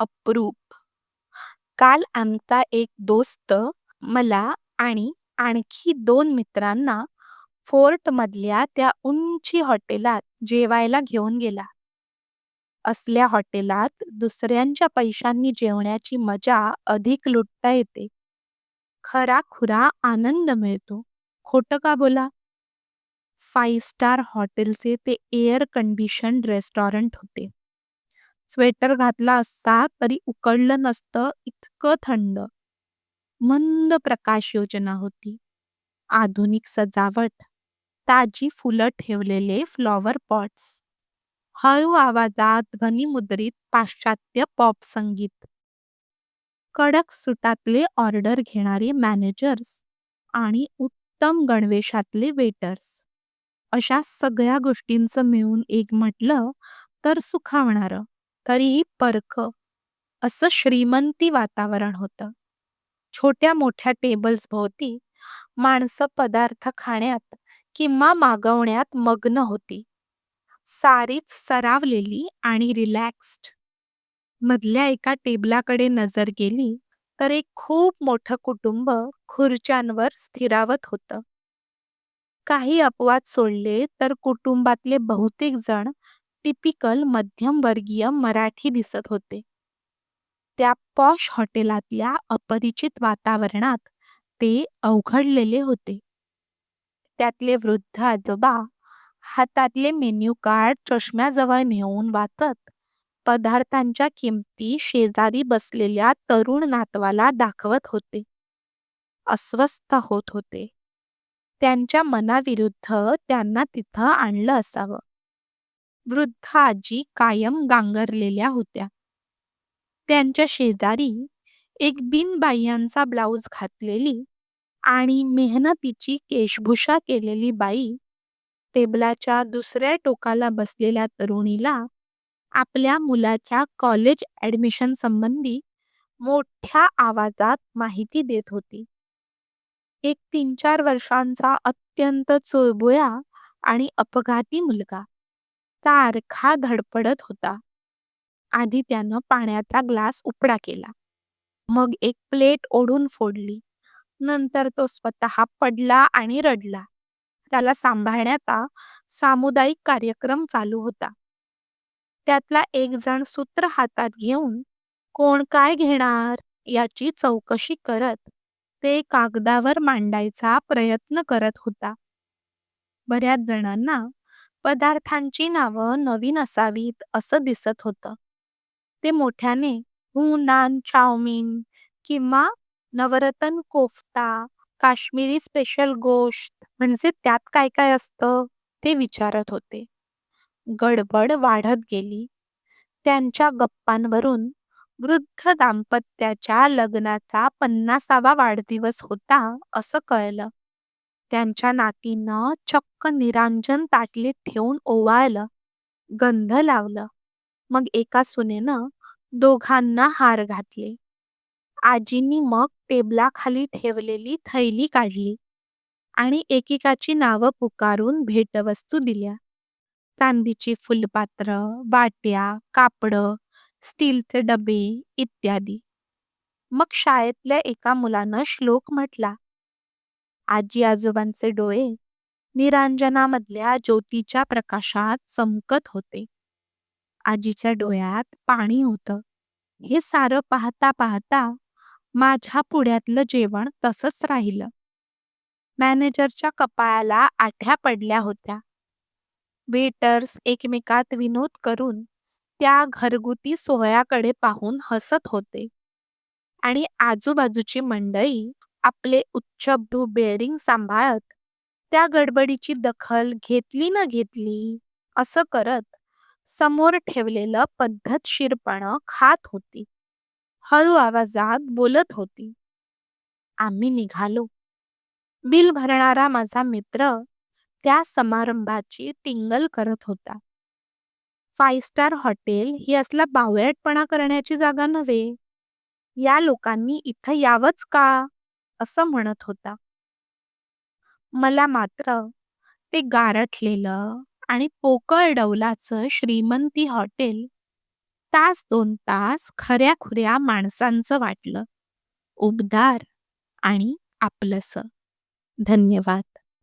अप्रूप. काल आमचा एक दोस्त मला आणि आणखी दोन मित्रांना फोर्ट मधल्या त्या उंची हॉटेलात जेवायला घेऊन गेला. असल्या हॉटेलात दुसऱ्यांच्या पैशांनी जेवण्याची मजा अधिक लुटता येते. खरा खुरा आनंद मिळतो. खोट का बोला? फाईव्ह स्टार हॉटेलचे ते एअर कंडिशन रेस्टॉरंट होते. स्वेटर घातला असता तरी उकडलं नसतं इतकं थंड. मंद प्रकाश योजना होती. आधुनिक सजावट. ताजी फुलं ठेवलेले फ्लॉवर पॉट्स हळू आवाजात ध्वनिमुद्रित पाश्चात्य पॉप संगीत. कडक सुटातले ऑर्डर घेणारे मॅनेजर्स आणि उत्तम गणवेशातले वेटर्स अशा सगळ्या गोष्टींचं मिळून एक म्हटलं तर सुखावणारं. तरीही परक असं श्रीमंती वातावरण होतं. छोट्या मोठ्या टेबल्स भोवती माणसं पदार्थ खाण्यात किंवा मागवण्यात मग्न होती. सारीच सरावलेली आणि रिलॅक्स्ड मधल्या एका टेबलाकडे नजर गेली तर एक खूप मोठं कुटुंब खुर्च्यांवर स्थिरावत होतं. काही अपवाद सोडले तर कुटुंबातले बहुतेक जण टिपिकल मध्यमवर्गीय मराठी दिसत होते. त्या पॉश हॉटेलातल्या अपरिचित वातावरणात ते अवघडलेले होते. त्यातले वृद्ध आजोबा हातातले मेन्यू कार्ड चष्म्याजवळ नेऊन वाचत पदार्थांच्या किमती शेजारी बसलेल्या तरुण नातवाला दाखवत होते. अस्वस्थ होत होते. त्यांच्या मनाविरुद्ध त्यांना तिथं आणलं असावं. वृद्ध आजी कायम गांगरलेल्या होत्या. त्यांच्या शेजारी एक बिनबाह्यांचा ब्लाऊज घातलेली आणि मेहनतीची केशभूषा केलेली बाई टेबलाच्या दुसऱ्या टोकाला बसलेल्या तरुणीला आपल्या मुलाच्या कॉलेज ऍडमिशन संबंधी मोठ्या आवाजात माहिती देत होती. एक तीन चार वर्षांचा अत्यंत चुळबुळ्या आणि अपघाती मुलगा. तारखा धडपडत होता. आधी त्यानं पाण्याचा ग्लास उपडा केला. मग एक प्लेट ओढून फोडली. नंतर तो स्वतः पडला आणि रडला. त्याला सांभाळण्याचा सामुदायिक कार्यक्रम चालू होता. त्यातला एक जण सूत्र हातात घेऊन कोण काय घेणार? याची चौकशी करत ते कागदावर मांडायचा प्रयत्न करत होता. बऱ्याच जणांना पदार्थांची नावं नवीन असावीत असं दिसत होतं. ते मोठ्याने हुनान चाउमिन किंवा नवरत्न कोफ्ता काश्मीरी स्पेशल गोश्त म्हणजे त्यात काय काय असतं ते विचारत होते. गडबड वाढत गेली. त्यांच्या गप्पांवरून वृद्ध दाम्पत्याच्या लग्नाचा पन्नासावा वाढदिवस होता असं कळलं. त्यांच्या नातीनं चक्क निरांजन ताटलीत ठेवून ओवाळलं गंध लावलं. मग एका सुनेनं दोघांना हार घातले. आजींनी मग टेबलाखाली ठेवलेली थैली काढली आणि एकेकाची नावं पुकारून भेटवस्तू दिल्या. चांदीची फुलपात्र बाट्या कापडं स्टीलचे डबे इत्यादी. मग शाळेतल्या एका मुलानं श्लोक म्हटला आजी आजोबांचे डोळे निरांजनामधल्या ज्योतीच्या प्रकाशात चमकत होते. आजीच्या डोळ्यात पाणी होतं. हे सारं पाहता पाहता माझ्या पुढ्यातलं जेवण तसंच राहिलं. मॅनेजरच्या कपाळाला आठ्या पडल्या होत्या. वेटर्स एकमेकात विनोद करून त्या घरगुती सोहळ्याकडे पाहून हसत होते. आणि आजूबाजूची मंडळी आपले उच्चभ्रू बेअरिंग सांभाळत त्या गडबडीची दखल घेतली न घेतली असं करत समोर ठेवलेलं पद्धतशीरपणं खात होती. हळू आवाजात बोलत होती आम्ही निघालो. बिल भरणारा माझा मित्र त्या समारंभाची टिंगल करत होता. फाईव्ह स्टार हॉटेल ही असला बावळटपणा करण्याची जागा नव्हे. या लोकांनी इथं यावंच का? असं म्हणत होता मला मात्र ते गारठलेलं आणि पोकळ डौलाचं श्रीमंती हॉटेल तास दोन तास खऱ्या-खुऱ्या माणसांचं वाटलं. उबदार आणि आपलंसं. धन्यवाद.